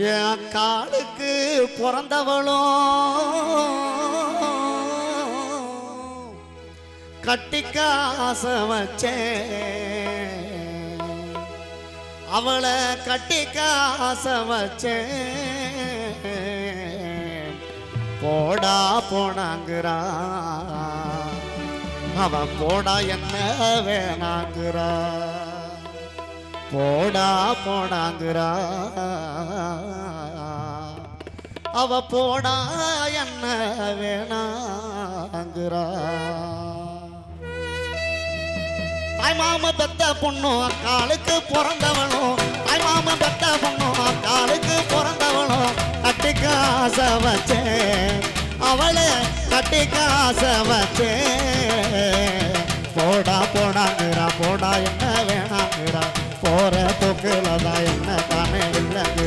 என் காலுக்கு பிறந்தவளும் கட்டிக்க ஆசை வச்சேன். அவளை கட்டிக்க ஆசை வச்சேன். போடா போனாங்கிறா. அவன் போடா என்ன வேணாங்கிறா. போடா போனாங்கிறா. அவ போனா என்ன வேணாங்கிறா. தாய் மாம பெத்த பொண்ணும் அக்காளுக்கு பிறந்தவனும் தாய் மாம பெத்த பொண்ணும் அக்காளுக்கு பிறந்தவனும் கட்டி காசை வச்சேன். அவளை கட்டி காசை வச்சேன். போடா போடாங்கிறா போடா என்ன வேணாங்கிறா. போற போக்குலதான் என்ன தானே இல்லைங்கிறா.